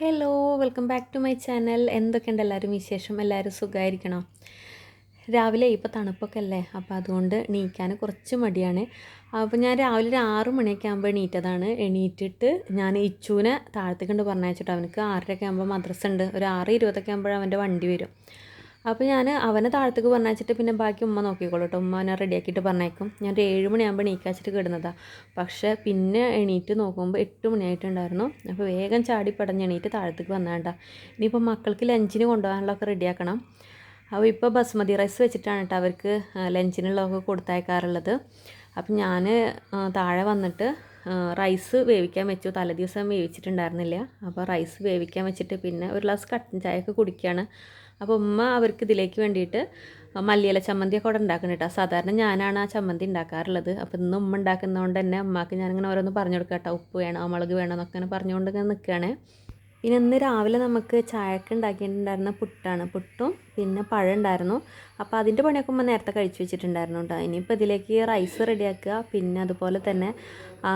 Hello welcome back to my channel എന്തൊക്കെയുണ്ട് എല്ലാവരും വിശേഷം? എല്ലാവരും സുഖമായിരിക്കണം? രാവിലെ ഇപ്പോൾ തണുപ്പൊക്കെ അല്ലേ? അപ്പോൾ അതുകൊണ്ട് എണീക്കാൻ കുറച്ച് മടിയാണ്. അപ്പോൾ ഞാൻ രാവിലെ ഒരു ആറ് മണിയൊക്കെ ആകുമ്പോൾ എണീറ്റതാണ്. എണീറ്റിട്ട് ഞാൻ ഇച്ചുവിനെ താഴത്തേക്ക് കൊണ്ട് പറഞ്ഞയച്ചിട്ട് അവനക്ക് ആറരയൊക്കെ ആകുമ്പോൾ മദ്രസ ഉണ്ട്. ഒരു ആറ് ഇരുപതൊക്കെ ആകുമ്പോൾ അവന്റെ വണ്ടി വരും. അപ്പോൾ ഞാൻ അവനെ താഴത്തേക്ക് പറഞ്ഞയച്ചിട്ട് പിന്നെ ബാക്കി ഉമ്മ നോക്കിക്കോളൂ കേട്ടോ ഉമ്മ അവനെ റെഡിയാക്കിയിട്ട് പറഞ്ഞേക്കും. ഞാൻ ഒരു ഏഴ് മണിയാകുമ്പോൾ എണീക്കാച്ചിട്ട് കിടന്നതാണ് പക്ഷേ പിന്നെ എണീറ്റ് നോക്കുമ്പോൾ എട്ട് മണിയായിട്ടുണ്ടായിരുന്നു. അപ്പോൾ വേഗം ചാടി പടഞ്ഞ് എണീറ്റ് താഴത്തേക്ക് വന്നാണ്ട ഇനിയിപ്പോൾ മക്കൾക്ക് ലഞ്ചിന് കൊണ്ടുപോകാനുള്ളതൊക്കെ റെഡിയാക്കണം അപ്പോൾ ഇപ്പോൾ ബസ്മതി റൈസ് വെച്ചിട്ടാണ് കേട്ടോ അവർക്ക് ലഞ്ചിനുള്ളതൊക്കെ കൊടുത്തയക്കാറുള്ളത്. അപ്പം ഞാൻ താഴെ വന്നിട്ട് റൈസ് വേവിക്കാൻ വെച്ചു. തലേ ദിവസം വേവിച്ചിട്ടുണ്ടായിരുന്നില്ല. അപ്പോൾ റൈസ് വേവിക്കാൻ വെച്ചിട്ട് പിന്നെ ഒരു ഗ്ലാസ് കട്ടൻ ചായയൊക്കെ കുടിക്കുകയാണ് അപ്പോൾ ഉമ്മ അവർക്ക് ഇതിലേക്ക് വേണ്ടിയിട്ട് മല്ലിയില ചമ്മന്തിയൊക്കെ അവിടെ ഉണ്ടാക്കണം കേട്ടോ. സാധാരണ ഞാനാണ് ആ ചമ്മന്തി ഉണ്ടാക്കാറുള്ളത്. അപ്പോൾ ഇന്ന് ഉമ്മ ഉണ്ടാക്കുന്നതുകൊണ്ട് തന്നെ ഉമ്മക്ക് ഞാനിങ്ങനെ ഓരോന്ന് പറഞ്ഞു കൊടുക്കാം കേട്ടോ. ഉപ്പ് വേണോ മുളക് വേണോ എന്നൊക്കെ ഇങ്ങനെ പറഞ്ഞുകൊണ്ട് ഇങ്ങനെ നിൽക്കുകയാണ് പിന്നെ ഇന്ന് രാവിലെ നമുക്ക് ചായക്ക് ഉണ്ടാക്കിയിട്ടുണ്ടായിരുന്ന പുട്ടാണ്. പുട്ടും പിന്നെ പഴം ഉണ്ടായിരുന്നു. അപ്പോൾ അതിന്റെ പണിയൊക്കെ ഉമ്മ നേരത്തെ കഴിച്ചു വെച്ചിട്ടുണ്ടായിരുന്നു കേട്ടോ. ഇനിയിപ്പോൾ ഇതിലേക്ക് റൈസ് റെഡിയാക്കുക പിന്നെ അതുപോലെ തന്നെ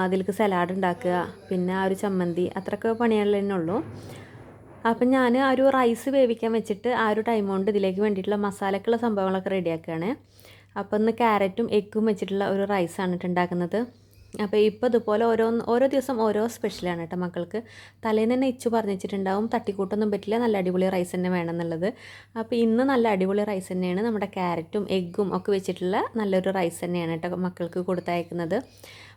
അതിലേക്ക് സലാഡ് ഉണ്ടാക്കുക. പിന്നെ ആ ഒരു ചമ്മന്തി. അത്രയൊക്കെ പണികളിൽ തന്നെ ഉള്ളൂ. അപ്പം ഞാൻ ആ ഒരു റൈസ് വേവിക്കാൻ വെച്ചിട്ട് ആ ഒരു ടൈം കൊണ്ട് ഇതിലേക്ക് വേണ്ടിയിട്ടുള്ള മസാലക്കുള്ള സംഭവങ്ങളൊക്കെ റെഡിയാക്കുകയാണ് അപ്പോൾ ഇന്ന് ക്യാരറ്റും എഗ്ഗും വെച്ചിട്ടുള്ള ഒരു റൈസ് റൈസാണ് ഉണ്ടാക്കുന്നത് അപ്പോൾ ഇപ്പോൾ ഇതുപോലെ ഓരോ ഓരോ ദിവസം ഓരോ സ്പെഷ്യലാണ് കേട്ടോ മക്കൾക്ക്. തലേന്ന് തന്നെ ഇച്ചു പറഞ്ഞിട്ടുണ്ടാവും തട്ടിക്കൂട്ടൊന്നും പറ്റില്ല. നല്ല അടിപൊളി റൈസ് തന്നെ വേണം എന്നുള്ളത്. അപ്പോൾ ഇന്ന് നല്ല അടിപൊളി റൈസ് തന്നെയാണ്. നമ്മുടെ ക്യാരറ്റും എഗ്ഗും ഒക്കെ വെച്ചിട്ടുള്ള നല്ലൊരു റൈസ് തന്നെയാണ് കേട്ടോ മക്കൾക്ക് കൊടുത്തയക്കുന്നത്.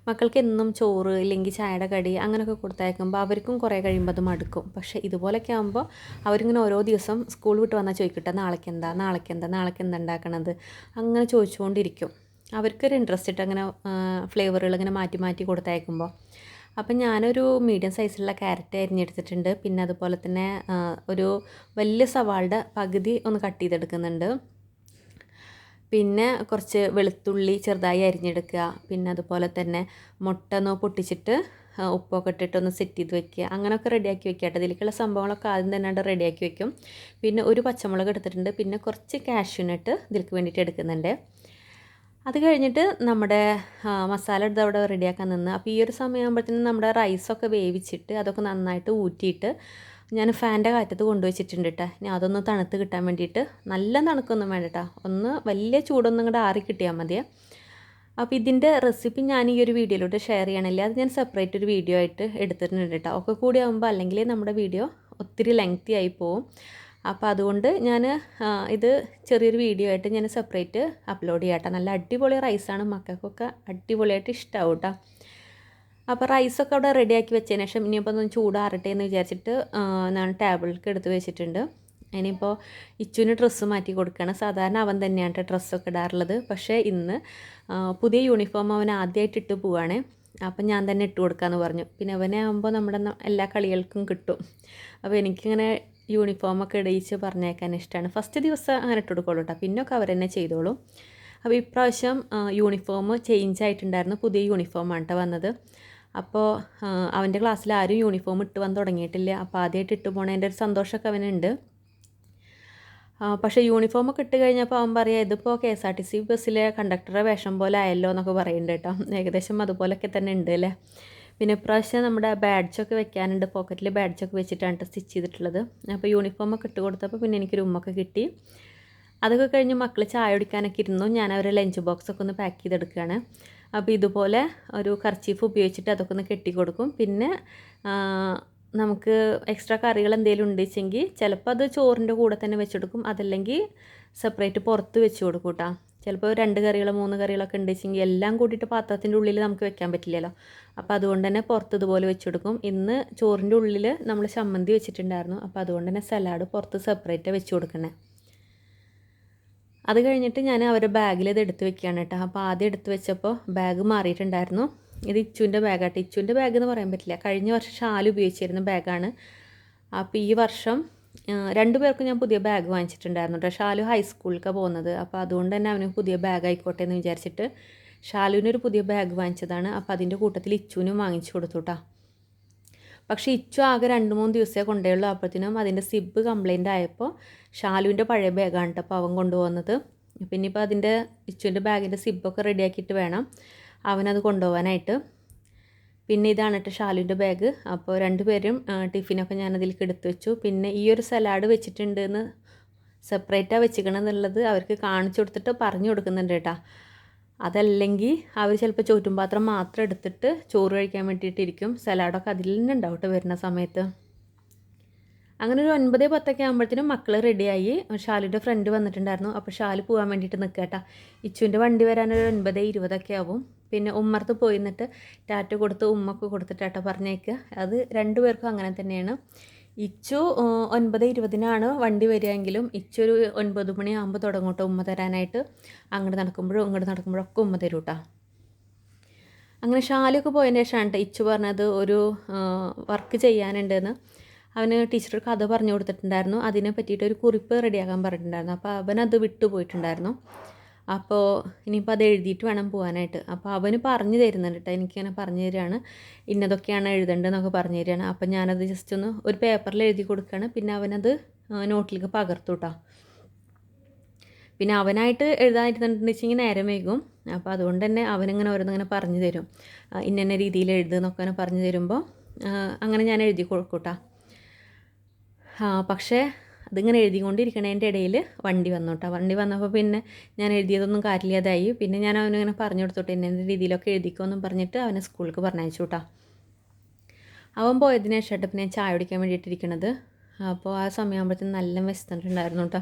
മക്കൾക്ക് എന്നും ചോറ് ഇല്ലെങ്കിൽ ചായയുടെ കടി അങ്ങനെയൊക്കെ കൊടുത്തയക്കുമ്പോൾ അവർക്കും കുറേ കഴിയുമ്പോൾ അത് മടുക്കും. പക്ഷേ ഇതുപോലൊക്കെ ആകുമ്പോൾ അവരിങ്ങനെ ഓരോ ദിവസം സ്കൂൾ വിട്ട് വന്നാൽ ചോദിക്കട്ടെ നാളേക്ക് എന്താ നാളേക്ക് എന്താ നാളേക്ക് എന്താ ഉണ്ടാക്കണത്? അങ്ങനെ ചോദിച്ചുകൊണ്ടിരിക്കും. അവർക്കൊരു ഇൻട്രസ്റ്റ് ഇട്ട് അങ്ങനെ ഫ്ലേവറുകൾ ഇങ്ങനെ മാറ്റി മാറ്റി കൊടുത്തയക്കുമ്പോൾ അപ്പം ഞാനൊരു മീഡിയം സൈസിലുള്ള ക്യാരറ്റ് അരിഞ്ഞെടുത്തിട്ടുണ്ട്. പിന്നെ അതുപോലെ തന്നെ ഒരു വലിയ സവാളുടെ പകുതി ഒന്ന് കട്ട് ചെയ്തെടുക്കുന്നുണ്ട്. പിന്നെ കുറച്ച് വെളുത്തുള്ളി ചെറുതായി അരിഞ്ഞെടുക്കുക. പിന്നെ അതുപോലെ തന്നെ മുട്ട ഒന്ന് പൊട്ടിച്ചിട്ട് ഉപ്പൊക്കെ ഇട്ടിട്ട് ഒന്ന് സെറ്റ് ചെയ്ത് വെക്കുക. അങ്ങനെയൊക്കെ റെഡിയാക്കി വെക്കുക കേട്ടോ. ഇതിലേക്കുള്ള സംഭവങ്ങളൊക്കെ ആദ്യം തന്നെ റെഡിയാക്കി വെക്കും. പിന്നെ ഒരു പച്ചമുളക് എടുത്തിട്ടുണ്ട്. പിന്നെ കുറച്ച് കാഷ്യൂനട്ട് ഇതിലേക്ക് വേണ്ടിയിട്ട് എടുക്കുന്നുണ്ട്. അത് കഴിഞ്ഞിട്ട് നമ്മുടെ മസാല എടുത്ത് അവിടെ റെഡിയാക്കാൻ നിന്ന്. അപ്പോൾ ഈ ഒരു സമയമാകുമ്പോഴത്തേനും നമ്മുടെ റൈസൊക്കെ വേവിച്ചിട്ട് അതൊക്കെ നന്നായിട്ട് ഊറ്റിയിട്ട് ഞാൻ ഫാന്റെ കാറ്റത്ത് കൊണ്ടുവച്ചിട്ടുണ്ട് കേട്ടോ ഇനി അതൊന്ന് തണുത്ത് കിട്ടാൻ വേണ്ടിയിട്ട് നല്ല തണുക്കൊന്നും വേണ്ട കേട്ടോ ഒന്ന് വലിയ ചൂടൊന്നും കൂടെ ആറി കിട്ടിയാൽ മതിയേ. അപ്പോൾ ഇതിന്റെ റെസിപ്പി ഞാൻ ഈ ഒരു വീഡിയോയിലോട്ട് ഷെയർ ചെയ്യണില്ല. അത് ഞാൻ സെപ്പറേറ്റ് ഒരു വീഡിയോ ആയിട്ട് എടുത്തിട്ടുണ്ട് കേട്ടോ ഒക്കെ കൂടി ആകുമ്പോൾ അല്ലെങ്കിൽ നമ്മുടെ വീഡിയോ ഒത്തിരി ലെങ്ത്തി ആയി പോവും. അപ്പോൾ അതുകൊണ്ട് ഞാൻ ഇത് ചെറിയൊരു വീഡിയോ ആയിട്ട് ഞാൻ സെപ്പറേറ്റ് അപ്ലോഡ് ചെയ്യാം കേട്ടോ നല്ല അടിപൊളി റൈസാണ് മക്കൾക്കൊക്കെ അടിപൊളിയായിട്ട് ഇഷ്ടമാവും കേട്ടോ അപ്പോൾ റൈസൊക്കെ അവിടെ റെഡിയാക്കി വെച്ചതിന് ശേഷം ഇനിയിപ്പോൾ ഒന്ന് ചൂടാറട്ടെ എന്ന് വിചാരിച്ചിട്ട് ഞാൻ ടേബിളിലേക്ക് എടുത്ത് വെച്ചിട്ടുണ്ട്. ഇനിയിപ്പോൾ ഇച്ചുവിന് ഡ്രസ്സ് മാറ്റി കൊടുക്കുകയാണ് സാധാരണ അവൻ തന്നെയാണ് ഡ്രസ്സൊക്കെ ഇടാറുള്ളത്. പക്ഷേ ഇന്ന് പുതിയ യൂണിഫോം അവൻ ആദ്യമായിട്ട് ഇട്ട് പോവുകയാണ് അപ്പം ഞാൻ തന്നെ ഇട്ട് കൊടുക്കാമെന്ന് പറഞ്ഞു. പിന്നെ അവനെ ആകുമ്പോൾ നമ്മുടെ എല്ലാ കളികൾക്കും കിട്ടും. അപ്പോൾ എനിക്കിങ്ങനെ യൂണിഫോമൊക്കെ ഇടയിച്ച് പറഞ്ഞേക്കാൻ ഇഷ്ടമാണ് ഫസ്റ്റ് ദിവസം അങ്ങനെ ഇട്ട് കൊടുക്കുള്ളൂ കേട്ടോ പിന്നൊക്കെ അവർ തന്നെ ചെയ്തോളൂ. അപ്പോൾ ഇപ്രാവശ്യം യൂണിഫോം ചേഞ്ച് ആയിട്ടുണ്ടായിരുന്നു. പുതിയ യൂണിഫോമാണ് കേട്ടോ വന്നത്. അപ്പോൾ അവന്റെ ക്ലാസ്സിൽ ആരും യൂണിഫോം ഇട്ട് വന്ന് തുടങ്ങിയിട്ടില്ല. അപ്പോൾ ആദ്യമായിട്ട് ഇട്ട് പോണതിന്റെ ഒരു സന്തോഷമൊക്കെ അവനുണ്ട്. പക്ഷേ യൂണിഫോം ഒക്കെ ഇട്ട് കഴിഞ്ഞപ്പോൾ അവൻ പറയാം ഇതിപ്പോൾ K S R T C ബസ്സിലെ കണ്ടക്ടറെ വേഷം പോലെ ആയല്ലോ എന്നൊക്കെ പറയുന്നുണ്ട് കേട്ടോ. ഏകദേശം അതുപോലൊക്കെ തന്നെ ഉണ്ട് അല്ലേ? പിന്നെ ഇപ്രാവശ്യം നമ്മുടെ ബാഡ്ജൊക്കെ വെക്കാനുണ്ട്. പോക്കറ്റിൽ ബാഡ്ജൊക്കെ വെച്ചിട്ടാണ് സ്റ്റിച്ച് ചെയ്തിട്ടുള്ളത്. അപ്പോൾ യൂണിഫോമൊക്കെ ഇട്ട് കൊടുത്തപ്പോൾ പിന്നെ എനിക്കൊരു ഉമ്മൊക്കെ കിട്ടി. അതൊക്കെ കഴിഞ്ഞ് മക്കൾ ചായ കുടിക്കാനൊക്കെ ഇരുന്നു. ഞാൻ അവരെ ലഞ്ച് ബോക്സൊക്കെ ഒന്ന് പാക്ക് ചെയ്തെടുക്കുകയാണ്. അപ്പോൾ ഇതുപോലെ ഒരു കർച്ചീഫ് ഉപയോഗിച്ചിട്ട് അതൊക്കെ ഒന്ന് കെട്ടിക്കൊടുക്കും. പിന്നെ നമുക്ക് എക്സ്ട്രാ കറികൾ എന്തെങ്കിലും ഉണ്ടെച്ചെങ്കിൽ ചിലപ്പോൾ അത് ചോറിന്റെ കൂടെ തന്നെ വെച്ചെടുക്കും. അതല്ലെങ്കിൽ സെപ്പറേറ്റ് പുറത്ത് വെച്ച് കൊടുക്കും കേട്ടോ ചിലപ്പോൾ രണ്ട് കറികൾ മൂന്ന് കറികളൊക്കെ ഉണ്ടെച്ചെങ്കിൽ എല്ലാം കൂട്ടിയിട്ട് പാത്രത്തിന്റെ ഉള്ളിൽ നമുക്ക് വെക്കാൻ പറ്റില്ലല്ലോ. അപ്പോൾ അതുകൊണ്ട് തന്നെ പുറത്ത് ഇതുപോലെ വെച്ച് കൊടുക്കും ഇന്ന് ചോറിന്റെ ഉള്ളിൽ നമ്മൾ ചമ്മന്തി വെച്ചിട്ടുണ്ടായിരുന്നു. അപ്പോൾ അതുകൊണ്ട് തന്നെ സലാഡ് പുറത്ത് സെപ്പറേറ്റ് വെച്ച് കൊടുക്കണേ അത് കഴിഞ്ഞിട്ട് ഞാൻ അവരുടെ ബാഗിൽ ഇത് എടുത്ത് വെക്കുകയാണ് കേട്ടോ. അപ്പോൾ ആദ്യം എടുത്ത് വെച്ചപ്പോൾ ബാഗ് മാറിയിട്ടുണ്ടായിരുന്നു. ഇത് ഇച്ചുവിന്റെ ബാഗാട്ടോ. ഇച്ചുവിന്റെ ബാഗ് എന്ന് പറയാൻ പറ്റില്ല. കഴിഞ്ഞ വർഷം ഷാൽ ഉപയോഗിച്ചിരുന്ന ബാഗാണ്. അപ്പോൾ ഈ വർഷം രണ്ടു പേർക്കും ഞാൻ പുതിയ ബാഗ് വാങ്ങിച്ചിട്ടുണ്ടായിരുന്നു കേട്ടോ. ഷാലു ഹൈസ്കൂളിലേക്കാണ് പോകുന്നത്. അപ്പോൾ അതുകൊണ്ട് തന്നെ അവന് പുതിയ ബാഗ് ആയിക്കോട്ടെ എന്ന് വിചാരിച്ചിട്ട് ഷാലുവിനൊരു പുതിയ ബാഗ് വാങ്ങിച്ചതാണ്. അപ്പോൾ അതിന്റെ കൂട്ടത്തിൽ ഇച്ചുവിനും വാങ്ങിച്ചു കൊടുത്തു കേട്ടോ. പക്ഷേ ഇച്ചു ആകെ രണ്ട് മൂന്ന് ദിവസമേ കൊണ്ടുപോയുള്ളൂ. അപ്പോഴത്തേനും അതിന്റെ സിബ് കംപ്ലൈന്റ് ആയപ്പോൾ ഷാലുവിന്റെ പഴയ ബാഗാണ് കേട്ടോ അപ്പോൾ അവൻ കൊണ്ടുപോകുന്നത്. പിന്നെ ഇപ്പോൾ അതിന്റെ ഇച്ചുവിന്റെ ബാഗിന്റെ സിബൊക്കെ റെഡിയാക്കിയിട്ട് വേണം അവനത് കൊണ്ടുപോകാനായിട്ട്. പിന്നെ ഇതാണ് കേട്ടോ ഷാലുവിന്റെ ബാഗ് അപ്പോൾ രണ്ടുപേരും ടിഫിനൊക്കെ ഞാൻ അതിലേക്ക് എടുത്തു വെച്ചു. പിന്നെ ഈ ഒരു സലാഡ് വെച്ചിട്ടുണ്ട് എന്ന് സെപ്പറേറ്റാണ് വെച്ചിക്കണമെന്നുള്ളത് അവർക്ക് കാണിച്ചു കൊടുത്തിട്ട് പറഞ്ഞു കൊടുക്കുന്നുണ്ട് കേട്ടോ. അതല്ലെങ്കിൽ അവർ ചിലപ്പോൾ ചോറ്റും പാത്രം മാത്രം എടുത്തിട്ട് ചോറ് കഴിക്കാൻ വേണ്ടിയിട്ടിരിക്കും. സലാഡൊക്കെ അതിൽ തന്നെ ഉണ്ടാവട്ടെ വരുന്ന സമയത്ത്. അങ്ങനെ ഒരു ഒൻപത് പത്തൊക്കെ ആകുമ്പോഴത്തേനും മക്കൾ റെഡിയായി ഷാലിയുടെ ഫ്രണ്ട് വന്നിട്ടുണ്ടായിരുന്നു. അപ്പോൾ ഷാൽ പോകാൻ വേണ്ടിയിട്ട് നിൽക്കട്ടാ ഇച്ചുവിന്റെ വണ്ടി വരാനൊരു ഒൻപത് ഇരുപതൊക്കെ ആവും. പിന്നെ ഉമ്മർത്ത് പോയി നിന്നിട്ട് ടാറ്റ കൊടുത്ത് ഉമ്മക്ക് കൊടുത്തിട്ടാട്ടോ പറഞ്ഞേക്കുക അത് രണ്ടുപേർക്കും അങ്ങനെ തന്നെയാണ്. ഇച്ചു ഒൻപത് ഇരുപതിനാണ് വണ്ടി വരികയെങ്കിലും ഇച്ചു ഒരു ഒൻപത് മണിയാകുമ്പോൾ തുടങ്ങും കേട്ടോ ഉമ്മ തരാനായിട്ട്. അങ്ങോട്ട് നടക്കുമ്പോഴും ഇങ്ങോട്ട് നടക്കുമ്പോഴൊക്കെ ഉമ്മ തരും കേട്ടോ അങ്ങനെ ഷാലൊക്കെ പോയതിന് ശേഷമാണ് ഇച്ചു പറഞ്ഞത് ഒരു വർക്ക് ചെയ്യാനുണ്ടെന്ന്. അവന് ടീച്ചർ കഥ പറഞ്ഞു കൊടുത്തിട്ടുണ്ടായിരുന്നു. അതിനെ പറ്റിയിട്ട് ഒരു കുറിപ്പ് റെഡിയാക്കാൻ പറഞ്ഞിട്ടുണ്ടായിരുന്നു. അപ്പോൾ അവനത് വിട്ടു പോയിട്ടുണ്ടായിരുന്നു അപ്പോൾ ഇനിയിപ്പോൾ അത് എഴുതിയിട്ട് വേണം പോകാനായിട്ട് അപ്പോൾ അവന് പറഞ്ഞു തരുന്നുണ്ട് കേട്ടോ എനിക്കിങ്ങനെ പറഞ്ഞു തരികയാണ് ഇന്നതൊക്കെയാണ് എഴുതേണ്ടതെന്നൊക്കെ പറഞ്ഞു തരികയാണ് അപ്പോൾ ഞാനത് ജസ്റ്റ് ഒന്ന് ഒരു പേപ്പറിൽ എഴുതി കൊടുക്കുകയാണ് പിന്നെ അവനത് നോട്ടിലേക്ക് പകർത്തു കേട്ടോ പിന്നെ അവനായിട്ട് എഴുതാനിരുന്നിട്ടുണ്ടെന്ന് വെച്ചെങ്കിൽ നേരം വൈകും. അപ്പോൾ അതുകൊണ്ട് തന്നെ അവനിങ്ങനെ ഓരോന്നിങ്ങനെ പറഞ്ഞു തരും. ഇന്ന രീതിയിൽ എഴുതുന്നൊക്കെ പറഞ്ഞു തരുമ്പോൾ അങ്ങനെ ഞാൻ എഴുതി കൊടുക്കൂട്ടാ പക്ഷേ അതിങ്ങനെ എഴുതിക്കൊണ്ടിരിക്കണതിന്റെ ഇടയിൽ വണ്ടി വന്നു കേട്ടോ വണ്ടി വന്നപ്പോൾ പിന്നെ ഞാൻ എഴുതിയതൊന്നും കാര്യമില്ലാതായി പിന്നെ ഞാൻ അവനിങ്ങനെ പറഞ്ഞു കൊടുത്തോട്ടെ എന്നെ രീതിയിലൊക്കെ എഴുതിക്കുമെന്നും പറഞ്ഞിട്ട് അവനെ സ്കൂളിലേക്ക് പറഞ്ഞയച്ചു കേട്ടോ അവൻ പോയതിന് ശേഷമായിട്ട് പിന്നെ ചായ കുടിക്കാൻ വേണ്ടിയിട്ടിരിക്കണത്. അപ്പോൾ ആ സമയമാകുമ്പോഴത്തേക്കും നല്ല വിശന്നിട്ടുണ്ടായിരുന്നു കേട്ടോ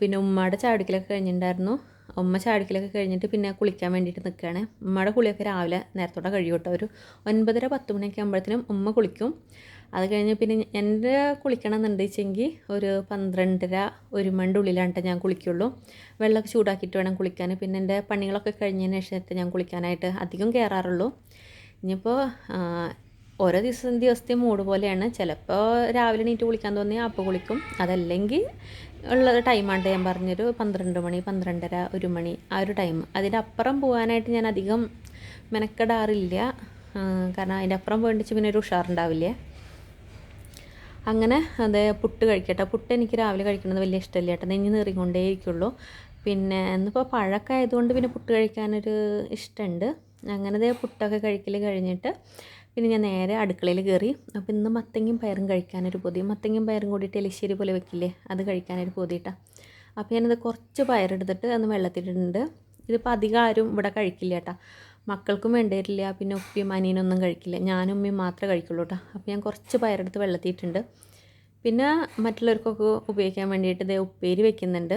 പിന്നെ ഉമ്മയുടെ ചായ കുടിക്കലൊക്കെ കഴിഞ്ഞിട്ടുണ്ടായിരുന്നു. ഉമ്മ ചാടിക്കലൊക്കെ കഴിഞ്ഞിട്ട് പിന്നെ കുളിക്കാൻ വേണ്ടിയിട്ട് നിൽക്കുകയാണ്. ഉമ്മയുടെ കുളിയൊക്കെ രാവിലെ നേരത്തോടെ കഴിയും കേട്ടോ ഒരു ഒൻപതര പത്ത് മണിയൊക്കെ ആകുമ്പോഴത്തേനും ഉമ്മ കുളിക്കും. അത് കഴിഞ്ഞ് പിന്നെ എന്റെ കുളിക്കണം എന്നുണ്ട് വെച്ചെങ്കിൽ ഒരു പന്ത്രണ്ടര ഒരു ഉള്ളിലാണ് ഞാൻ കുളിക്കുള്ളൂ. വെള്ളമൊക്കെ ചൂടാക്കിയിട്ട് വേണം കുളിക്കാൻ. പിന്നെ എന്റെ പണികളൊക്കെ കഴിഞ്ഞതിന് ശേഷത്തെ ഞാൻ കുളിക്കാനായിട്ട് അധികം കയറാറുള്ളൂ. ഇനിയിപ്പോൾ ഓരോ ദിവസം ദിവസത്തെ മൂഡ് പോലെയാണ്. ചിലപ്പോൾ രാവിലെ നീറ്റ് കുളിക്കാൻ തോന്നിയാൽ അപ്പോൾ കുളിക്കും. അതല്ലെങ്കിൽ ഉള്ള ടൈമാണ് ഞാൻ പറഞ്ഞൊരു പന്ത്രണ്ട് മണി പന്ത്രണ്ടര ഒരു മണി ആ ഒരു ടൈം. അതിന്റെ അപ്പുറം പോകാനായിട്ട് ഞാൻ അധികം മെനക്കെടാറില്ല. കാരണം അതിന്റെ അപ്പുറം പോയിട്ട് പിന്നെ ഒരു ഉഷാറുണ്ടാവില്ലേ. അങ്ങനെ അത് പുട്ട് കഴിക്കട്ടെ. പുട്ട് എനിക്ക് രാവിലെ കഴിക്കുന്നത് വലിയ ഇഷ്ടമല്ല കേട്ടോ. നെഞ്ഞ് നീറിക്കൊണ്ടേ ഇരിക്കുള്ളൂ. പിന്നെ ഇന്നിപ്പോൾ പഴക്കം ആയതുകൊണ്ട് പിന്നെ പുട്ട് കഴിക്കാനൊരു ഇഷ്ടമുണ്ട്. അങ്ങനെ ദേ പുട്ടൊക്കെ കഴിക്കൽ കഴിഞ്ഞിട്ട് പിന്നെ ഞാൻ നേരെ അടുക്കളയിൽ കയറി. അപ്പോൾ ഇന്ന് മത്തങ്ങയും പയറും കഴിക്കാനൊരു പൊതി. മത്തങ്ങയും പയറും കൂടിയിട്ട് എലിശ്ശേരി പോലെ വെക്കില്ലേ? അത് കഴിക്കാനൊരു പൊതിയിട്ടാണ് അപ്പോൾ ഞാനത് കുറച്ച് പയറെടുത്തിട്ട് അന്ന് വെള്ളത്തിലിട്ടുണ്ട് ഇതിപ്പോൾ അധികം ആരും ഇവിടെ കഴിക്കില്ല കേട്ടോ മക്കൾക്കും വേണ്ടിയിട്ടില്ല പിന്നെ ഉപ്പിയും അനിയനൊന്നും കഴിക്കില്ല. ഞാനും ഉമ്മയും മാത്രമേ കഴിക്കുള്ളൂ കേട്ടോ. അപ്പോൾ ഞാൻ കുറച്ച് പയറെടുത്ത് വെള്ളത്തിയിട്ടുണ്ട്. പിന്നെ മറ്റുള്ളവർക്കൊക്കെ ഉപയോഗിക്കാൻ വേണ്ടിയിട്ട് ഇതേ ഉപ്പേരി വെക്കുന്നുണ്ട്.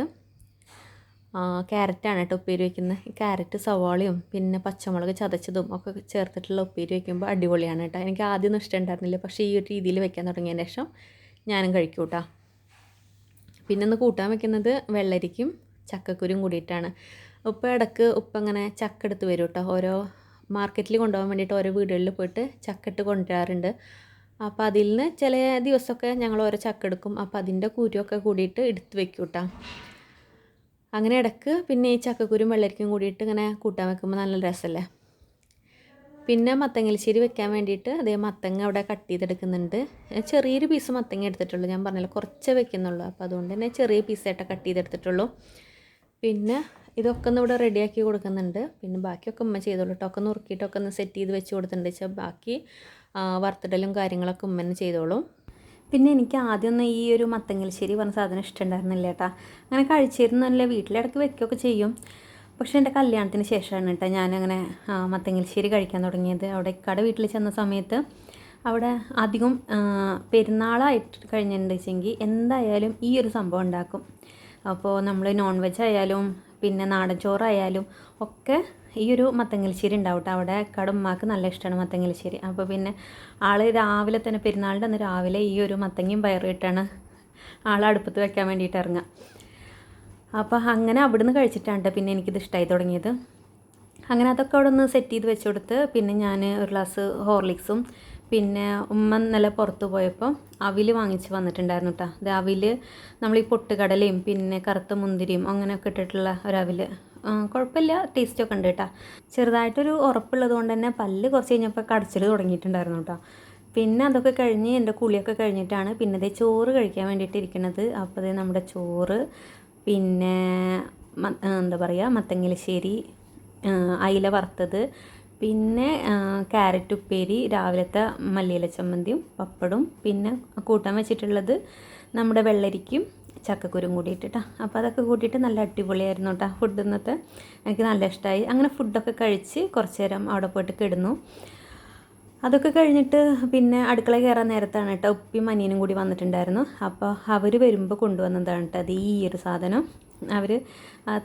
ക്യാരറ്റാണ് കേട്ടോ ഉപ്പേരി വെക്കുന്നത്. ഈ ക്യാരറ്റ് സവാളയും പിന്നെ പച്ചമുളക് ചതച്ചതും ഒക്കെ ചേർത്തിട്ടുള്ള ഉപ്പേരി വെക്കുമ്പോൾ അടിപൊളിയാണ് കേട്ടോ. എനിക്ക് ആദ്യമൊന്നും ഇഷ്ടമുണ്ടായിരുന്നില്ല പക്ഷേ ഈ ഒരു രീതിയിൽ വെക്കാൻ തുടങ്ങിയതിന് ശേഷം ഞാനും കഴിക്കും കേട്ടോ. പിന്നെ ഒന്ന് കൂട്ടാൻ വെക്കുന്നത് വെള്ളരിക്കും ചക്കക്കുരും കൂടിയിട്ടാണ്. ഉപ്പ ഇടയ്ക്ക് ഉപ്പ ഇങ്ങനെ ചക്ക എടുത്ത് വരും കേട്ടോ ഓരോ മാർക്കറ്റിൽ കൊണ്ടുപോകാൻ വേണ്ടിയിട്ട് ഓരോ വീടുകളിൽ പോയിട്ട് ചക്ക ഇട്ട് കൊണ്ടുവരാറുണ്ട്. അപ്പോൾ അതിൽ നിന്ന് ചില ദിവസമൊക്കെ ഞങ്ങൾ ഓരോ ചക്ക എടുക്കും. അപ്പോൾ അതിന്റെ കുരുവൊക്കെ കൂടിയിട്ട് എടുത്ത് വെക്കും കേട്ടോ അങ്ങനെ ഇടയ്ക്ക് പിന്നെ ഈ ചക്കക്കുരും വെള്ളരിക്കും കൂടിയിട്ട് ഇങ്ങനെ കൂട്ടാൻ വെക്കുമ്പോൾ നല്ല രസമല്ലേ? പിന്നെ മത്തങ്ങലിശ്ശേരി വെക്കാൻ വേണ്ടിയിട്ട് അതേ മത്തങ്ങ അവിടെ കട്ട് ചെയ്തെടുക്കുന്നുണ്ട്. ചെറിയൊരു പീസ് മത്തങ്ങ എടുത്തിട്ടുള്ളൂ. ഞാൻ പറഞ്ഞല്ലോ കുറച്ചേ വെക്കുന്നുള്ളൂ. അപ്പോൾ അതുകൊണ്ട് തന്നെ ചെറിയ പീസായിട്ട് കട്ട് ചെയ്തെടുത്തിട്ടുള്ളൂ. പിന്നെ ഇതൊക്കെ ഒന്ന് ഇവിടെ റെഡിയാക്കി കൊടുക്കുന്നുണ്ട്. പിന്നെ ബാക്കിയൊക്കെ ഉമ്മ ചെയ്തോളൂ കേട്ടോ ഒക്കെ നുറുക്കിയിട്ടൊക്കെ ഒന്ന് സെറ്റ് ചെയ്ത് വെച്ച് കൊടുത്തിട്ടുണ്ട്. വെച്ചാൽ ബാക്കി വറുത്തിടലും കാര്യങ്ങളൊക്കെ ഉമ്മ തന്നെ ചെയ്തോളും. പിന്നെ എനിക്ക് ആദ്യം ആദ്യമൊന്നും ഈ ഒരു മത്തങ്ങൽശ്ശേരി പറഞ്ഞ സാധനം ഇഷ്ടമുണ്ടായിരുന്നില്ല കേട്ടോ അങ്ങനെ കഴിച്ചിരുന്നല്ല വീട്ടിലിടയ്ക്ക് വെക്കുകയൊക്കെ ചെയ്യും. പക്ഷേ എന്റെ കല്യാണത്തിന് ശേഷമാണ് കേട്ടോ ഞാനങ്ങനെ മത്തങ്ങൽശ്ശേരി കഴിക്കാൻ തുടങ്ങിയത്. അവിടെ കട വീട്ടിൽ ചെന്ന സമയത്ത് അവിടെ അധികം പെരുന്നാളായിട്ട് കഴിഞ്ഞിട്ടുണ്ടെങ്കിൽ എന്തായാലും ഈ ഒരു സംഭവം ഉണ്ടാക്കും. അപ്പോൾ നമ്മൾ നോൺ വെജ് ആയാലും പിന്നെ നാടൻ ചോറായാലും ഒക്കെ ഈ ഒരു മത്തങ്ങൽശ്ശേരി ഉണ്ടാവും അവിടെ കടുമ്മാക്ക് നല്ല ഇഷ്ടമാണ് മത്തങ്ങൽശ്ശേരി. അപ്പോൾ പിന്നെ ആൾ രാവിലെ തന്നെ പെരുന്നാളിന്റെ അന്ന് രാവിലെ ഈ ഒരു മത്തങ്ങയും പയറിട്ടാണ് ആൾ അടുപ്പത്ത് വെക്കാൻ വേണ്ടിയിട്ട് ഇറങ്ങുക അപ്പോൾ അങ്ങനെ അവിടുന്ന് കഴിച്ചിട്ടാണ് ട്ടോ പിന്നെ എനിക്കിത് ഇഷ്ടമായി തുടങ്ങിയത്. അങ്ങനെ അതൊക്കെ അവിടെ ഒന്ന് സെറ്റ് ചെയ്ത് വെച്ച് കൊടുത്ത് പിന്നെ ഞാൻ ഒരു ഗ്ലാസ് ഹോർലിക്സും പിന്നെ ഉമ്മ ഇന്നലെ പുറത്ത് പോയപ്പോൾ അവിൽ വാങ്ങിച്ച് വന്നിട്ടുണ്ടായിരുന്നു കേട്ടോ അത് അവിൽ നമ്മൾ ഈ പൊട്ടുകടലയും പിന്നെ കറുത്ത മുന്തിരിയും അങ്ങനെയൊക്കെ ഇട്ടിട്ടുള്ള ഒരവിൽ കുഴപ്പമില്ല ടേസ്റ്റൊക്കെ ഉണ്ട് കേട്ടോ ചെറുതായിട്ടൊരു ഉറപ്പുള്ളത് കൊണ്ട് തന്നെ പല്ല് കുറച്ച് കഴിഞ്ഞപ്പോൾ കടച്ചിൽ തുടങ്ങിയിട്ടുണ്ടായിരുന്നു കേട്ടോ പിന്നെ അതൊക്കെ കഴിഞ്ഞ് എന്റെ കുളിയൊക്കെ കഴിഞ്ഞിട്ടാണ് പിന്നെ ദേ ചോറ് കഴിക്കാൻ വേണ്ടിയിട്ട് ഇരിക്കുന്നത്. അപ്പോൾ ദേ നമ്മുടെ ചോറ് പിന്നെ എന്താ പറയുക മത്തങ്ങലിശ്ശേരി അയില വറുത്തത് പിന്നെ ക്യാരറ്റ് ഉപ്പേരി രാവിലത്തെ മല്ലിയില ചമ്മന്തിയും പപ്പടും പിന്നെ കൂട്ടാൻ വെച്ചിട്ടുള്ളത് നമ്മുടെ വെള്ളരിക്കും ചക്കക്കുരും കൂടിയിട്ടാ അപ്പോൾ അതൊക്കെ കൂട്ടിയിട്ട് നല്ല അടിപൊളിയായിരുന്നു കേട്ടോ ഫുഡ് ഇന്നത്തെ. എനിക്ക് നല്ല ഇഷ്ടമായി അങ്ങനെ ഫുഡൊക്കെ കഴിച്ച് കുറച്ച് നേരം അവിടെ പോയിട്ട് കിടന്നു. അതൊക്കെ കഴിഞ്ഞിട്ട് പിന്നെ അടുക്കള കയറാൻ നേരത്താണ് കേട്ടോ ഉപ്പിയും അനിയനും കൂടി വന്നിട്ടുണ്ടായിരുന്നു. അപ്പോൾ അവർ വരുമ്പോൾ കൊണ്ടുവന്നതാണ് കേട്ടോ അത് ഈ ഒരു സാധനം. അവർ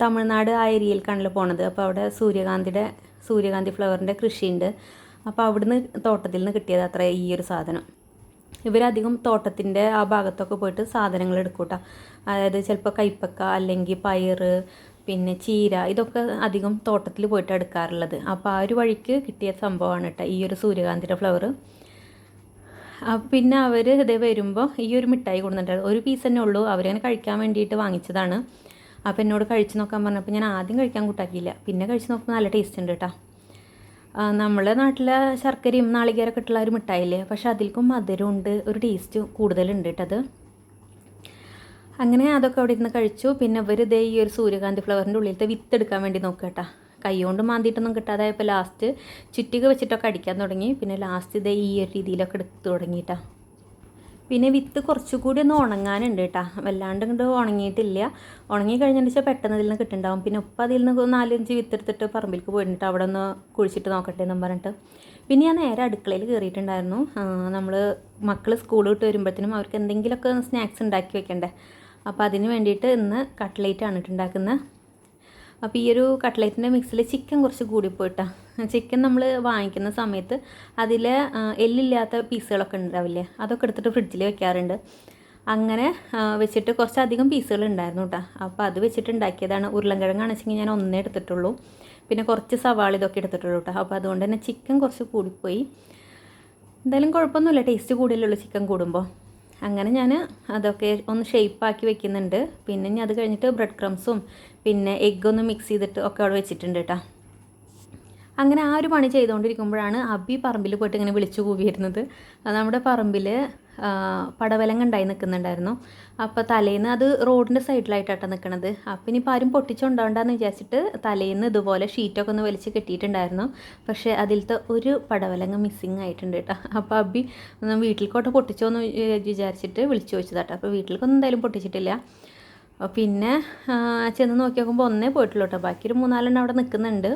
തമിഴ്നാട് ആ ഏരിയയിലേക്കാണല്ലോ പോണത്. അപ്പോൾ അവിടെ സൂര്യകാന്തിയുടെ സൂര്യകാന്തി ഫ്ലവറിന്റെ കൃഷിയുണ്ട്. അപ്പോൾ അവിടുന്ന് തോട്ടത്തിൽ നിന്ന് കിട്ടിയത് അത്ര ഈ ഒരു സാധനം. ഇവരധികം തോട്ടത്തിന്റെ ആ ഭാഗത്തൊക്കെ പോയിട്ട് സാധനങ്ങൾ എടുക്കൂട്ട. അതായത് ചിലപ്പോൾ കൈപ്പക്ക അല്ലെങ്കിൽ പയറ് പിന്നെ ചീര ഇതൊക്കെ അധികം തോട്ടത്തിൽ പോയിട്ട് എടുക്കാറുള്ളത്. അപ്പോൾ ആ ഒരു വഴിക്ക് കിട്ടിയ സംഭവമാണ് കേട്ടോ ഈ ഒരു സൂര്യകാന്തിയുടെ ഫ്ലവർ. പിന്നെ അവർ ഇതേ വരുമ്പോൾ ഈ ഒരു മിഠായി കൊടുത്തിട്ടുണ്ട് ഒരു പീസ് തന്നെ ഉള്ളൂ. അവരങ്ങനെ കഴിക്കാൻ വേണ്ടിയിട്ട് വാങ്ങിച്ചതാണ്. അപ്പോൾ എന്നോട് കഴിച്ച് നോക്കാൻ പറഞ്ഞപ്പോൾ ഞാൻ ആദ്യം കഴിക്കാൻ കൂട്ടാക്കിയില്ല. പിന്നെ കഴിച്ച് നോക്കുമ്പോൾ നല്ല ടേസ്റ്റ് ഉണ്ട് കേട്ടോ നമ്മുടെ നാട്ടിലെ ശർക്കരയും നാളികേരമൊക്കെ ഇട്ടുള്ള ഒരു മിഠായില്ലേ? പക്ഷെ അതിൽക്കും മധുരമുണ്ട് ഒരു ടേസ്റ്റ് കൂടുതലുണ്ട് കേട്ടത് അങ്ങനെ അതൊക്കെ അവിടെ ഇരുന്ന് കഴിച്ചു. പിന്നെ ഇവർ ഇതേ ഈ ഒരു സൂര്യകാന്തി ഫ്ലവറിന്റെ ഉള്ളിലത്തെ വിത്ത് എടുക്കാൻ വേണ്ടി നോക്കുക കൈകൊണ്ട് മാന്തിയിട്ടൊന്നും കിട്ടാതായപ്പോൾ ലാസ്റ്റ് ചുറ്റിക വെച്ചിട്ടൊക്കെ അടിക്കാൻ തുടങ്ങി. പിന്നെ ലാസ്റ്റ് ഇതേ ഈ ഒരു രീതിയിലൊക്കെ എടുത്ത് തുടങ്ങിയിട്ടാ പിന്നെ വിത്ത് കുറച്ചുകൂടി ഒന്ന് ഉണങ്ങാനുണ്ട് കേട്ടോ വല്ലാണ്ട് ഇങ്ങോട്ട് ഉണങ്ങിയിട്ടില്ല. ഉണങ്ങി കഴിഞ്ഞതിന് ശേഷം പെട്ടെന്ന് ഇതിൽ നിന്ന് കിട്ടുന്നുണ്ടാവും പിന്നെ ഉപ്പ അതിൽ നിന്ന് നാലഞ്ച് വിത്ത് എടുത്തിട്ട് പറമ്പിലേക്ക് പോയിട്ട് അവിടെ ഒന്ന് കുഴിച്ചിട്ട് നോക്കട്ടെ എന്നും പറഞ്ഞിട്ട്. പിന്നെ ഞാൻ നേരെ അടുക്കളയിൽ കയറിയിട്ടുണ്ടായിരുന്നു. നമ്മൾ മക്കൾ സ്കൂൾ വിട്ട് വരുമ്പോഴത്തേനും അവർക്ക് എന്തെങ്കിലുമൊക്കെ സ്നാക്സ് ഉണ്ടാക്കി വെക്കണ്ടേ. അപ്പോൾ അതിന് വേണ്ടിയിട്ട് ഇന്ന് കട്ട്ലേറ്റ് ആണ് ഉണ്ടാക്കുന്നത്. അപ്പോൾ ഈ ഒരു കട്ട്ലേറ്റിന്റെ മിക്സിൽ ചിക്കൻ കുറച്ച് കൂടിപ്പോയിട്ടാണ് ചിക്കൻ നമ്മൾ വാങ്ങിക്കുന്ന സമയത്ത് അതിൽ എല്ലില്ലാത്ത പീസുകളൊക്കെ ഉണ്ടാവില്ലേ? അതൊക്കെ എടുത്തിട്ട് ഫ്രിഡ്ജിൽ വെക്കാറുണ്ട്. അങ്ങനെ വെച്ചിട്ട് കുറച്ചധികം പീസുകൾ ഉണ്ടായിരുന്നു കേട്ടോ അപ്പോൾ അത് വെച്ചിട്ട് ഉണ്ടാക്കിയതാണ്. ഉരുളൻകിഴങ്ങാണെന്ന് വെച്ചെങ്കിൽ ഞാൻ ഒന്നേ എടുത്തിട്ടുള്ളൂ. പിന്നെ കുറച്ച് സവാള ഇതൊക്കെ എടുത്തിട്ടുള്ളൂ കേട്ടോ അപ്പോൾ അതുകൊണ്ട് തന്നെ ചിക്കൻ കുറച്ച് കൂടിപ്പോയി എന്തായാലും കുഴപ്പമൊന്നുമില്ല. ടേസ്റ്റ് കൂടുതലുള്ളൂ ചിക്കൻ കൂടുമ്പോൾ അങ്ങനെ ഞാൻ അതൊക്കെ ഒന്ന് ഷേപ്പാക്കി വെക്കുന്നുണ്ട്. പിന്നെ ഞാൻ അത് കഴിഞ്ഞിട്ട് ബ്രെഡ് ക്രംസും പിന്നെ എഗ്ഗൊന്ന് മിക്സ് ചെയ്തിട്ട് ഒക്കെ അവിടെ വെച്ചിട്ടുണ്ട് കേട്ടോ അങ്ങനെ ആ ഒരു പണി ചെയ്തുകൊണ്ടിരിക്കുമ്പോഴാണ് അബി പറമ്പിൽ പോയിട്ട് ഇങ്ങനെ വിളിച്ചു കൂവിയിരുന്നത്. നമ്മുടെ പറമ്പിൽ പടവലങ്ങ ഉണ്ടായി നിൽക്കുന്നുണ്ടായിരുന്നു. അപ്പോൾ തലേന്ന് അത് റോഡിന്റെ സൈഡിലായിട്ടാണ് നിൽക്കണത് അപ്പം ഇനിയിപ്പോൾ ആരും പൊട്ടിച്ചുണ്ടാവണ്ടെന്ന് വിചാരിച്ചിട്ട് തലേന്ന് ഇതുപോലെ ഷീറ്റൊക്കെ ഒന്ന് വലിച്ച് കെട്ടിയിട്ടുണ്ടായിരുന്നു. പക്ഷേ അതിലത്തെ ഒരു പടവലങ്ങ മിസ്സിങ് ആയിട്ടുണ്ട് കേട്ടോ അപ്പോൾ അബി വീട്ടിലേക്കോട്ട് പൊട്ടിച്ചോ എന്ന് വിചാരിച്ചിട്ട് വിളിച്ചു ചോദിച്ചതാട്ടോ അപ്പോൾ വീട്ടിലേക്കൊന്നും എന്തായാലും പൊട്ടിച്ചിട്ടില്ല. പിന്നെ ചെന്ന് നോക്കി നോക്കുമ്പോൾ ഒന്നേ പോയിട്ടുള്ളൂ കേട്ടോ ബാക്കി ഒരു മൂന്നാലെണ്ണം അവിടെ നിൽക്കുന്നുണ്ട്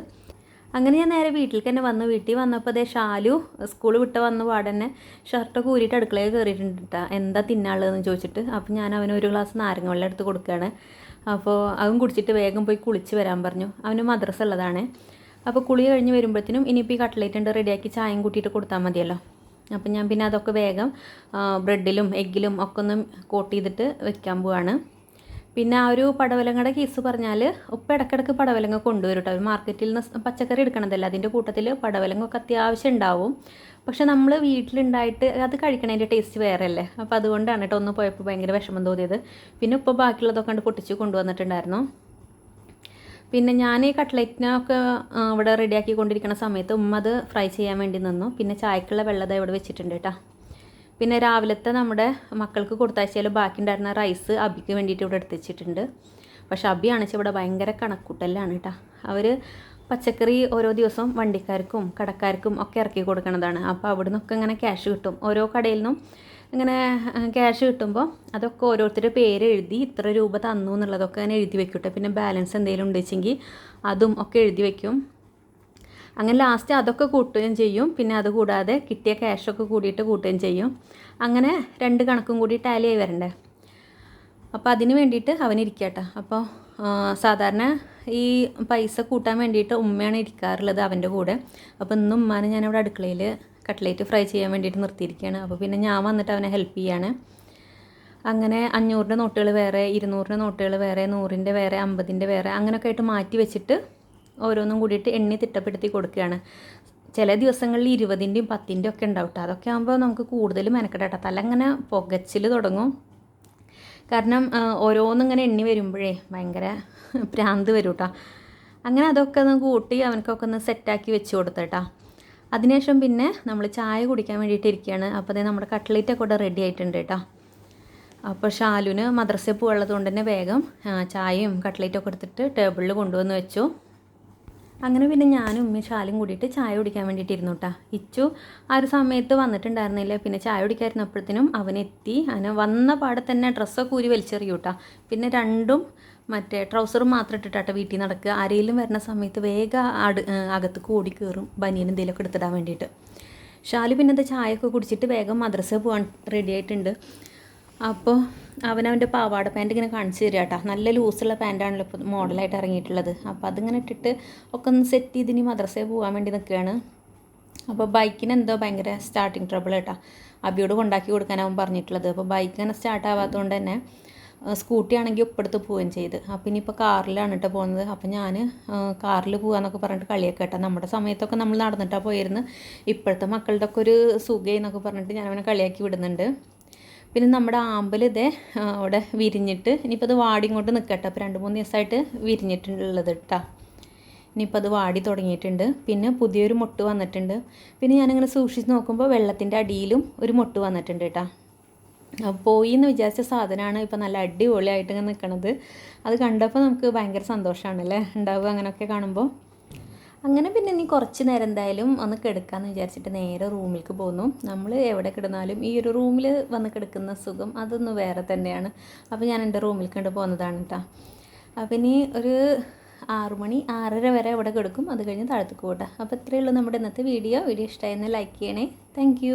അങ്ങനെ ഞാൻ നേരെ വീട്ടിലേക്ക് തന്നെ വന്നു. വീട്ടിൽ വന്നപ്പോൾ അതേ ഷാലു സ്കൂൾ വിട്ട് വന്ന പാടന്നെ ഷർട്ടൊക്കെ ഊരിയിട്ട് അടുക്കളയിൽ കയറിയിട്ടുണ്ട് കേട്ടോ എന്താ തിന്നാനുള്ളതെന്ന് ചോദിച്ചിട്ട് അപ്പോൾ ഞാൻ അവന് ഒരു ഗ്ലാസ് നാരങ്ങ വെള്ളം എടുത്ത് കൊടുക്കുകയാണ്. അപ്പോൾ അവൻ കുടിച്ചിട്ട് വേഗം പോയി കുളിച്ച് വരാൻ പറഞ്ഞു. അവന് മദ്രസ ഉള്ളതാണ്. അപ്പോൾ കുളി കഴിഞ്ഞ് വരുമ്പോഴത്തേനും ഇനിയിപ്പോൾ ഈ കട്ട്ലേറ്റ് ഉണ്ട് റെഡിയാക്കി ചായയും കൂട്ടിയിട്ട് കൊടുത്താൽ മതിയല്ലോ. അപ്പം ഞാൻ പിന്നെ അതൊക്കെ വേഗം ബ്രെഡിലും എഗ്ഗിലും ഒക്കെ ഒന്ന് കോട്ട് ചെയ്തിട്ട് വെക്കാൻ പോവാണ്. പിന്നെ ആ ഒരു പടവലങ്ങയുടെ കേസ് പറഞ്ഞാൽ ഉപ്പ ഇടയ്ക്കിടയ്ക്ക് പടവലങ്ങ കൊണ്ടുവരും കേട്ടോ മാർക്കറ്റിൽ നിന്ന് പച്ചക്കറി എടുക്കണതല്ല? അതിന്റെ കൂട്ടത്തിൽ പടവലങ്ങൊക്കെ അത്യാവശ്യം ഉണ്ടാവും. പക്ഷെ നമ്മൾ വീട്ടിലുണ്ടായിട്ട് അത് കഴിക്കണതിന്റെ ടേസ്റ്റ് വേറെ അല്ലേ അപ്പോൾ അതുകൊണ്ടാണ് കേട്ടോ ഒന്ന് പോയപ്പോൾ ഭയങ്കര വിഷമം തോന്നിയത്. പിന്നെ ഉപ്പ ബാക്കിയുള്ളതൊക്കെ കണ്ട് പൊട്ടിച്ച് കൊണ്ടുവന്നിട്ടുണ്ടായിരുന്നു. പിന്നെ ഞാൻ ഈ കട്ട്ലറ്റിനൊക്കെ ഇവിടെ റെഡിയാക്കി കൊണ്ടിരിക്കുന്ന സമയത്ത് ഉമ്മ അത് ഫ്രൈ ചെയ്യാൻ വേണ്ടി നിന്നു. പിന്നെ ചായക്കുള്ള വെള്ളത ഇവിടെ വെച്ചിട്ടുണ്ട് കേട്ടോ പിന്നെ രാവിലത്തെ നമ്മുടെ മക്കൾക്ക് കൊടുത്തയച്ചാൽ ബാക്കി ഉണ്ടായിരുന്ന റൈസ് അബിക്ക് വേണ്ടിയിട്ട് ഇവിടെ എടുത്തുവെച്ചിട്ടുണ്ട്. പക്ഷെ അബി ആണെച്ചാൽ ഇവിടെ ഭയങ്കര കണക്കൂട്ടലാണ് കേട്ടോ. അവർ പച്ചക്കറി ഓരോ ദിവസവും വണ്ടിക്കാർക്കും കടക്കാർക്കും ഒക്കെ ഇറക്കി കൊടുക്കുന്നതാണ് അപ്പോൾ അവിടെ നിന്നൊക്കെ ഇങ്ങനെ ക്യാഷ് കിട്ടും. ഓരോ കടയിൽ നിന്നും ഇങ്ങനെ ക്യാഷ് കിട്ടുമ്പോൾ അതൊക്കെ ഓരോരുത്തരുടെ പേര് എഴുതി ഇത്ര രൂപ തന്നു എന്നുള്ളതൊക്കെ അങ്ങനെ എഴുതി വെക്കട്ടെ പിന്നെ ബാലൻസ് എന്തെങ്കിലും ഉണ്ടെച്ചെങ്കിൽ അതും ഒക്കെ എഴുതി വെക്കും. അങ്ങനെ ലാസ്റ്റ് അതൊക്കെ കൂട്ടുകയും ചെയ്യും. പിന്നെ അത് കൂടാതെ കിട്ടിയ ക്യാഷൊക്കെ കൂടിയിട്ട് കൂട്ടുകയും ചെയ്യും. അങ്ങനെ രണ്ട് കണക്കും കൂടി ടാലി ആയി വരണ്ടേ. അപ്പോൾ അതിന് വേണ്ടിയിട്ട് അവൻ ഇരിക്കട്ടെ. അപ്പോൾ സാധാരണ ഈ പൈസ കൂട്ടാൻ വേണ്ടിയിട്ട് ഉമ്മയാണ് ഇരിക്കാറുള്ളത് അവന്റെ കൂടെ. അപ്പോൾ ഇന്ന് ഉമ്മാനെ ഞാനവിടെ അടുക്കളയിൽ കട്ട്ലേറ്റ് ഫ്രൈ ചെയ്യാൻ വേണ്ടിയിട്ട് നിർത്തിയിരിക്കുകയാണ്. അപ്പോൾ പിന്നെ ഞാൻ വന്നിട്ട് അവനെ ഹെൽപ്പ് ചെയ്യാണ്. അങ്ങനെ അഞ്ഞൂറിന്റെ നോട്ടുകൾ വേറെ ഇരുന്നൂറിന്റെ നോട്ടുകൾ വേറെ നൂറിന്റെ വേറെ അമ്പതിന്റെ വേറെ അങ്ങനെയൊക്കെ ആയിട്ട് മാറ്റി വെച്ചിട്ട് ഓരോന്നും കൂടിയിട്ട് എണ്ണി തിട്ടപ്പെടുത്തി കൊടുക്കുകയാണ്. ചില ദിവസങ്ങളിൽ ഇരുപതിന്റെയും പത്തിന്റെയും ഒക്കെ ഉണ്ടാവും കേട്ടോ അതൊക്കെ ആകുമ്പോൾ നമുക്ക് കൂടുതൽ മെനക്കെട്ടാട്ടോ തല അങ്ങനെ പുകച്ചിൽ തുടങ്ങും. കാരണം ഓരോന്നിങ്ങനെ എണ്ണി വരുമ്പോഴേ ഭയങ്കര ഭ്രാന്ത് വരും കേട്ടോ അങ്ങനെ അതൊക്കെ ഒന്ന് കൂട്ടി അവനക്കൊക്കെ ഒന്ന് സെറ്റാക്കി വെച്ച് കൊടുത്തേട്ടാ അതിനുശേഷം പിന്നെ നമ്മൾ ചായ കുടിക്കാൻ വേണ്ടിയിട്ട് ഇരിക്കുകയാണ്. അപ്പോൾ അതേ നമ്മുടെ കട്ട്ലേറ്റ് ഒക്കെ ഇവിടെ റെഡി ആയിട്ടുണ്ട് കേട്ടോ അപ്പോൾ ഷാലുവിന് മദ്രസയിൽ പോകുള്ളത് കൊണ്ട് തന്നെ വേഗം ചായയും കട്ട്ലേറ്റൊക്കെ എടുത്തിട്ട് ടേബിളിൽ കൊണ്ടുവന്ന് വെച്ചു. അങ്ങനെ പിന്നെ ഞാനും ഉമ്മയും ശാലും കൂടിയിട്ട് ചായ കുടിക്കാൻ വേണ്ടിയിട്ട് ഇരുന്നു കേട്ടാ ഇച്ചു ആ ഒരു സമയത്ത് വന്നിട്ടുണ്ടായിരുന്നില്ല? പിന്നെ ചായ കുടിക്കാതിരുന്നപ്പോഴത്തേനും അവനെത്തി. അവനെ വന്ന പാടെ തന്നെ ഡ്രസ്സൊക്കെ ഊരി വലിച്ചെറിയും കേട്ടാ പിന്നെ രണ്ടും മറ്റേ ട്രൗസറും മാത്രം ഇട്ടിട്ടാട്ടെ വീട്ടിൽ നടക്കുക. ആരെങ്കിലും വരുന്ന സമയത്ത് വേഗം അട് അകത്ത് കൂടി കയറും ബനിയൻ എന്തെങ്കിലുമൊക്കെ എടുത്തിടാൻ വേണ്ടിയിട്ട്. ഷാലു പിന്നെ എന്താ ചായയൊക്കെ കുടിച്ചിട്ട് വേഗം മദ്രസ പോകാൻ റെഡി ആയിട്ടുണ്ട്. അപ്പോൾ അവൻ അവന്റെ പാവാട പാന്റ് ഇങ്ങനെ കാണിച്ചു തരിക കേട്ടോ നല്ല ലൂസുള്ള പാന്റാണല്ലോ ഇപ്പോൾ മോഡലായിട്ട് ഇറങ്ങിയിട്ടുള്ളത്. അപ്പോൾ അതിങ്ങനെ ഇട്ടിട്ട് ഒക്കെ ഒന്ന് സെറ്റ് ചെയ്ത് ഇനി മദ്രസയിൽ പോകാൻ വേണ്ടി നിൽക്കുകയാണ്. അപ്പോൾ ബൈക്കിന് എന്തോ ഭയങ്കര സ്റ്റാർട്ടിങ് ട്രബിൾ കേട്ടോ അബിയോട് കൊണ്ടാക്കി കൊടുക്കാനാവും പറഞ്ഞിട്ടുള്ളത്. അപ്പോൾ ബൈക്ക് അങ്ങനെ സ്റ്റാർട്ട് ആവാത്തതുകൊണ്ട് തന്നെ സ്കൂട്ടി ആണെങ്കിൽ ഒപ്പടുത്ത് പോവുകയും ചെയ്ത്. അപ്പം ഇനിയിപ്പോൾ കാറിലാണ് കേട്ടോ പോകുന്നത്. അപ്പം ഞാൻ കാറിൽ പോകാമെന്നൊക്കെ പറഞ്ഞിട്ട് കളിയൊക്കെ കേട്ടോ നമ്മുടെ സമയത്തൊക്കെ നമ്മൾ നടന്നിട്ടാണ് പോയിരുന്നു ഇപ്പോഴത്തെ മക്കളുടെ ഒക്കെ ഒരു സുഖയെന്നൊക്കെ പറഞ്ഞിട്ട് ഞാൻ അവനെ കളിയാക്കി വിടുന്നുണ്ട്. പിന്നെ നമ്മുടെ ആമ്പൽ ഇതേ അവിടെ വിരിഞ്ഞിട്ട് ഇനിയിപ്പോൾ അത് വാടി ഇങ്ങോട്ട് നിൽക്കട്ടെ അപ്പോൾ രണ്ട് മൂന്ന് ദിവസമായിട്ട് വിരിഞ്ഞിട്ടുള്ളത് കേട്ടോ ഇനിയിപ്പോൾ അത് വാടി തുടങ്ങിയിട്ടുണ്ട്. പിന്നെ പുതിയൊരു മൊട്ട് വന്നിട്ടുണ്ട്. പിന്നെ ഞാനിങ്ങനെ സൂക്ഷിച്ച് നോക്കുമ്പോൾ വെള്ളത്തിന്റെ അടിയിലും ഒരു മൊട്ട് വന്നിട്ടുണ്ട് കേട്ടോ പോയി എന്ന് വിചാരിച്ച സാധനമാണ് ഇപ്പോൾ നല്ല അടിപൊളിയായിട്ട് നിൽക്കണത് അത് കണ്ടപ്പോൾ നമുക്ക് ഭയങ്കര സന്തോഷമാണല്ലേ ഉണ്ടാവുക അങ്ങനെയൊക്കെ കാണുമ്പോൾ അങ്ങനെ പിന്നെ ഇനി കുറച്ച് നേരം എന്തായാലും ഒന്ന് കിടക്കാമെന്ന് വിചാരിച്ചിട്ട് നേരെ റൂമിലേക്ക് പോന്നു നമ്മൾ എവിടെ കിടന്നാലും ഈ ഒരു റൂമിൽ വന്ന് കിടക്കുന്ന സുഖം അതൊന്ന് വേറെ തന്നെയാണ്. അപ്പോൾ ഞാൻ എന്റെ റൂമിൽ കണ്ട് പോകുന്നതാണ് കേട്ടോ അപ്പം ഇനി ഒരു ആറു മണി ആറര വരെ ഇവിടെ കിടക്കും. അത് കഴിഞ്ഞ് താഴത്തേക്ക് പോട്ടെ. അപ്പോൾ ഇത്രയേ ഉള്ളൂ നമ്മുടെ ഇന്നത്തെ വീഡിയോ. വീഡിയോ ഇഷ്ടമായിരുന്നെ ലൈക്ക് ചെയ്യണേ. താങ്ക്